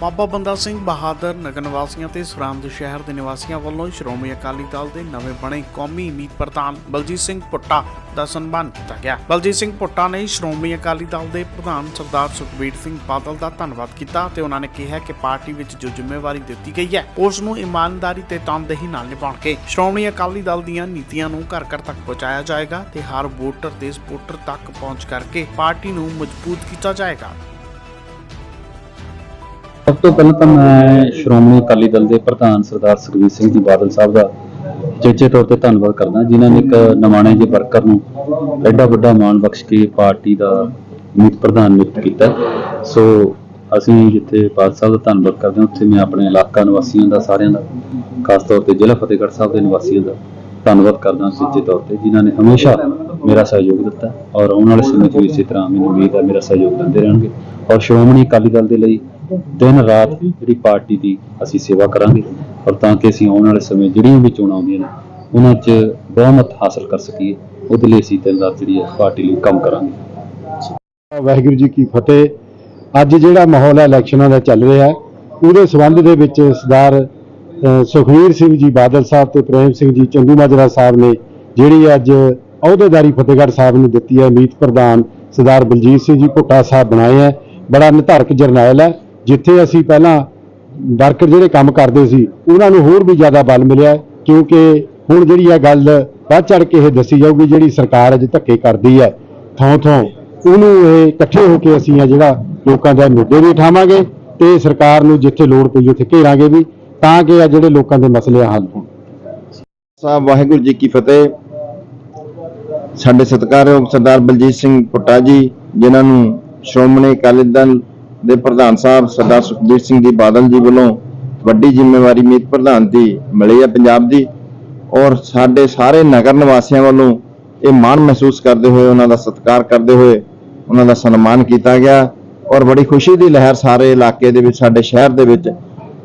ਬਾਬਾ ਬੰਦਾ ਸਿੰਘ ਬਹਾਦਰ ਨਗਰ ਨਿਵਾਸੀਆਂ ਤੇ ਸਰਹੰਦ ਸ਼ਹਿਰ ਦੇ ਨਿਵਾਸੀਆਂ ਵੱਲੋਂ ਸ਼੍ਰੋਮਣੀ ਅਕਾਲੀ ਦਲ ਦੇ ਨਵੇਂ ਬਣੇ ਕੌਮੀ ਮੀਤ ਪ੍ਰਧਾਨ ਬਲਜੀਤ ਸਿੰਘ ਪੁੱਟਾ ਦਾ ਸਨਮਾਨ ਕੀਤਾ ਗਿਆ। ਬਲਜੀਤ ਸਿੰਘ ਪੁੱਟਾ ਨੇ ਸ਼੍ਰੋਮਣੀ ਅਕਾਲੀ ਦਲ ਦੇ ਪ੍ਰਧਾਨ ਸਰਦਾਰ ਸੁਖਬੀਰ ਸਿੰਘ ਬਾਦਲ ਦਾ ਧੰਨਵਾਦ ਕੀਤਾ ਤੇ ਉਹਨਾਂ ਨੇ ਕਿਹਾ ਕਿ ਪਾਰਟੀ ਵਿੱਚ ਜੋ ਜ਼ਿੰਮੇਵਾਰੀ ਦਿੱਤੀ ਗਈ ਹੈ, ਉਸ ਨੂੰ ਇਮਾਨਦਾਰੀ ਤੇ ਤਨਦੇਹੀ ਨਾਲ ਨਿਭਾਉਣ ਕੇ ਸ਼੍ਰੋਮਣੀ ਅਕਾਲੀ ਦਲ ਦੀਆਂ ਨੀਤੀਆਂ ਨੂੰ ਘਰ ਘਰ ਤੱਕ ਪਹੁੰਚਾਇਆ ਜਾਏਗਾ ਤੇ ਹਰ ਵੋਟਰ ਤੇ ਸਪੋਰਟਰ ਤੱਕ ਪਹੁੰਚ ਕਰਕੇ ਪਾਰਟੀ ਨੂੰ ਮਜ਼ਬੂਤ ਕੀਤਾ ਜਾਏਗਾ। ਤੋਂ ਪਹਿਲਾਂ ਤਾਂ ਮੈਂ ਸ਼੍ਰੋਮਣੀ ਅਕਾਲੀ ਦਲ ਦੇ ਪ੍ਰਧਾਨ ਸਰਦਾਰ ਸੁਖਬੀਰ ਸਿੰਘ ਜੀ ਬਾਦਲ ਸਾਹਿਬ ਦਾ ਚੇਚੇ ਤੌਰ ਤੇ ਧੰਨਵਾਦ ਕਰਦਾ, ਜਿਨ੍ਹਾਂ ਨੇ ਇੱਕ ਨਵਾਣੇ ਜੇ ਵਰਕਰ ਨੂੰ ਐਡਾ ਵੱਡਾ ਮਾਣ ਬਖਸ਼ ਕੇ ਪਾਰਟੀ ਦਾ ਮੀਤ ਪ੍ਰਧਾਨ ਨਿਯੁਕਤ ਕੀਤਾ। ਸੋ ਅਸੀਂ ਜਿੱਥੇ ਬਾਦਲ ਸਾਹਿਬ ਦਾ ਧੰਨਵਾਦ ਕਰਦੇ ਹਾਂ, ਉੱਥੇ ਮੈਂ ਆਪਣੇ ਇਲਾਕਾ ਨਿਵਾਸੀਆਂ ਦਾ, ਸਾਰਿਆਂ ਦਾ, ਖਾਸ ਤੌਰ ਤੇ ਜ਼ਿਲ੍ਹਾ ਫਤਿਹਗੜ੍ਹ ਸਾਹਿਬ ਦੇ ਨਿਵਾਸੀਆਂ ਦਾ ਧੰਨਵਾਦ ਕਰਦਾ ਚੇਚੇ ਤੌਰ ਤੇ, ਜਿਨ੍ਹਾਂ ਨੇ ਹਮੇਸ਼ਾ ਮੇਰਾ ਸਹਿਯੋਗ ਦਿੱਤਾ ਔਰ ਆਉਣ ਵਾਲੇ ਸਮੇਂ 'ਚ ਵੀ ਇਸੇ ਤਰ੍ਹਾਂ ਮੈਨੂੰ ਉਮੀਦ ਹੈ ਮੇਰਾ ਸਹਿਯੋਗ ਦਿੰਦੇ ਰਹਿਣਗੇ। ਔਰ ਸ਼੍ਰੋਮਣੀ ਅਕਾਲੀ ਦਲ ਦੇ ਲਈ ਦਿਨ ਰਾਤ ਜਿਹੜੀ ਪਾਰਟੀ ਦੀ ਅਸੀਂ ਸੇਵਾ ਕਰਾਂਗੇ ਔਰ ਤਾਂ ਕਿ ਅਸੀਂ ਆਉਣ ਵਾਲੇ ਸਮੇਂ ਜਿਹੜੀਆਂ ਵੀ ਚੋਣਾਂ ਆਉਂਦੀਆਂ ਨੇ ਉਹਨਾਂ 'ਚ ਬਹੁਮਤ ਹਾਸਲ ਕਰ ਸਕੀਏ ਉਹਦੇ ਲਈ ਅਸੀਂ ਦਿਨ ਰਾਤ ਜਿਹੜੀ ਹੈ ਪਾਰਟੀ ਲਈ ਕੰਮ ਕਰਾਂਗੇ। ਵਾਹਿਗੁਰੂ ਜੀ ਕੀ ਫਤਿਹ। ਅੱਜ ਜਿਹੜਾ ਮਾਹੌਲ ਹੈ ਇਲੈਕਸ਼ਨਾਂ ਦਾ ਚੱਲ ਰਿਹਾ ਉਹਦੇ ਸਬੰਧ ਦੇ ਵਿੱਚ ਸਰਦਾਰ ਅ, ਸੁਖਬੀਰ ਸਿੰਘ ਜੀ ਬਾਦਲ ਸਾਹਿਬ ਤੇ ਪ੍ਰੇਮ ਸਿੰਘ ਜੀ ਚੰਦੂ ਮਾਜਰਾ ਸਾਹਿਬ ਨੇ ਜਿਹੜੀ ਅੱਜ ਅਹੁਦੇਦਾਰੀ ਫਤਿਹਗੜ੍ਹ ਸਾਹਿਬ ਨੂੰ ਦਿੱਤੀ ਹੈ ਮੀਤ ਪ੍ਰਧਾਨ ਸਰਦਾਰ ਬਲਜੀਤ ਸਿੰਘ ਜੀ ਭੁੱਟਾ ਸਾਹਿਬ ਬਣਾਏ ਹੈ। ਬੜਾ ਨਿਧਾਰਕ ਜਰਨੈਲ ਹੈ। ਜਿੱਥੇ ਅਸੀਂ ਪਹਿਲਾਂ ਵਰਕਰ ਜਿਹੜੇ ਕੰਮ ਕਰਦੇ ਸੀ, ਉਹਨਾਂ ਨੂੰ ਹੋਰ ਵੀ ਜ਼ਿਆਦਾ ਬਲ ਮਿਲਿਆ ਕਿਉਂਕਿ ਹੁਣ ਜਿਹੜੀ ਇਹ ਗੱਲ ਵੱਧ ਚੜ ਕੇ ਇਹ ਦੱਸੀ ਜਾਊਗੀ, ਜਿਹੜੀ ਸਰਕਾਰ ਅੱਜ ਧੱਕੇ ਕਰਦੀ ਹੈ ਥਾਂ ਥਾਂ ਉਹਨੂੰ ਇਹ ਇਕੱਠੇ ਹੋ ਕੇ ਅਸੀਂ ਆ ਜਿਹੜਾ ਲੋਕਾਂ ਦੇ ਮੁੱਦੇ ਵੀ ਉਠਾਵਾਂਗੇ ਤੇ ਸਰਕਾਰ ਨੂੰ ਜਿੱਥੇ ਲੋੜ ਪਈ ਉੱਥੇ ਘੇਰਾਂਗੇ ਵੀ, ਤਾਂ ਕਿ ਆ ਜਿਹੜੇ ਲੋਕਾਂ ਦੇ ਮਸਲੇ ਹੱਲ ਹੋਣ। ਸਾਹਿਬ, ਵਾਹਿਗੁਰੂ ਜੀ ਕੀ ਫਤਿਹ। ਸਾਡੇ ਸਤਿਕਾਰਯੋਗ ਸਰਦਾਰ ਬਲਜੀਤ ਸਿੰਘ ਪੁੱਟਾ ਜੀ, ਜਿਨ੍ਹਾਂ ਨੂੰ ਸ਼੍ਰੋਮਣੀ ਅਕਾਲੀ ਦਲ ਦੇ ਪ੍ਰਧਾਨ ਸਾਹਿਬ ਸਰਦਾਰ ਸੁਖਬੀਰ ਸਿੰਘ ਜੀ ਬਾਦਲ ਜੀ ਵੱਲੋਂ ਵੱਡੀ ਜ਼ਿੰਮੇਵਾਰੀ ਮੀਤ ਪ੍ਰਧਾਨ ਦੀ ਮਿਲੀ ਹੈ ਪੰਜਾਬ ਦੀ ਔਰ ਸਾਡੇ ਸਾਰੇ ਨਗਰ ਨਿਵਾਸੀਆਂ ਵੱਲੋਂ ਇਹ ਮਾਣ ਮਹਿਸੂਸ ਕਰਦੇ ਹੋਏ ਉਹਨਾਂ ਦਾ ਸਤਿਕਾਰ ਕਰਦੇ ਹੋਏ ਉਹਨਾਂ ਦਾ ਸਨਮਾਨ ਕੀਤਾ ਗਿਆ ਔਰ ਬੜੀ ਖੁਸ਼ੀ ਦੀ ਲਹਿਰ ਸਾਰੇ ਇਲਾਕੇ ਦੇ ਵਿੱਚ, ਸਾਡੇ ਸ਼ਹਿਰ ਦੇ ਵਿੱਚ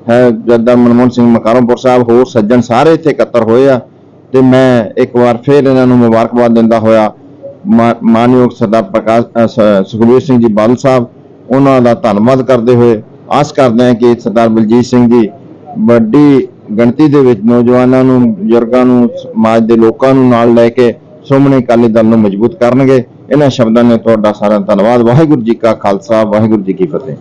ਹੈ, ਜੱਦਾ ਮਨਮੋਹਨ ਸਿੰਘ ਮਕਾਰਮਪੁਰ ਸਾਹਿਬ ਹੋਰ ਸੱਜਣ ਸਾਰੇ ਇੱਥੇ ਇਕੱਤਰ ਹੋਏ ਆ ਤੇ ਮੈਂ ਇੱਕ ਵਾਰ ਫੇਰ ਇਹਨਾਂ ਨੂੰ ਮੁਬਾਰਕਬਾਦ ਦਿੰਦਾ ਹੋਇਆ ਮਾਨਯੋਗ ਸਰਦਾਰ ਪ੍ਰਕਾਸ਼ ਸੁਖਬੀਰ ਸਿੰਘ ਜੀ ਬਾਦਲ ਸਾਹਿਬ ਉਹਨਾਂ ਦਾ ਧੰਨਵਾਦ ਕਰਦੇ ਹੋਏ ਆਸ ਕਰਦੇ ਹਾਂ ਕਿ ਸਰਦਾਰ ਬਲਜੀਤ ਸਿੰਘ ਜੀ ਵੱਡੀ ਗਿਣਤੀ ਦੇ ਵਿੱਚ ਨੌਜਵਾਨਾਂ ਨੂੰ, ਬਜ਼ੁਰਗਾਂ ਨੂੰ, ਸਮਾਜ ਦੇ ਲੋਕਾਂ ਨੂੰ ਨਾਲ ਲੈ ਕੇ ਸ਼੍ਰੋਮਣੀ ਅਕਾਲੀ ਦਲ ਨੂੰ ਮਜ਼ਬੂਤ ਕਰਨਗੇ। ਇਹਨਾਂ ਸ਼ਬਦਾਂ ਨੇ ਤੁਹਾਡਾ ਸਾਰਾ ਧੰਨਵਾਦ। ਵਾਹਿਗੁਰੂ ਜੀ ਕਾ ਖਾਲਸਾ, ਵਾਹਿਗੁਰੂ ਜੀ ਕੀ ਫਤਿਹ।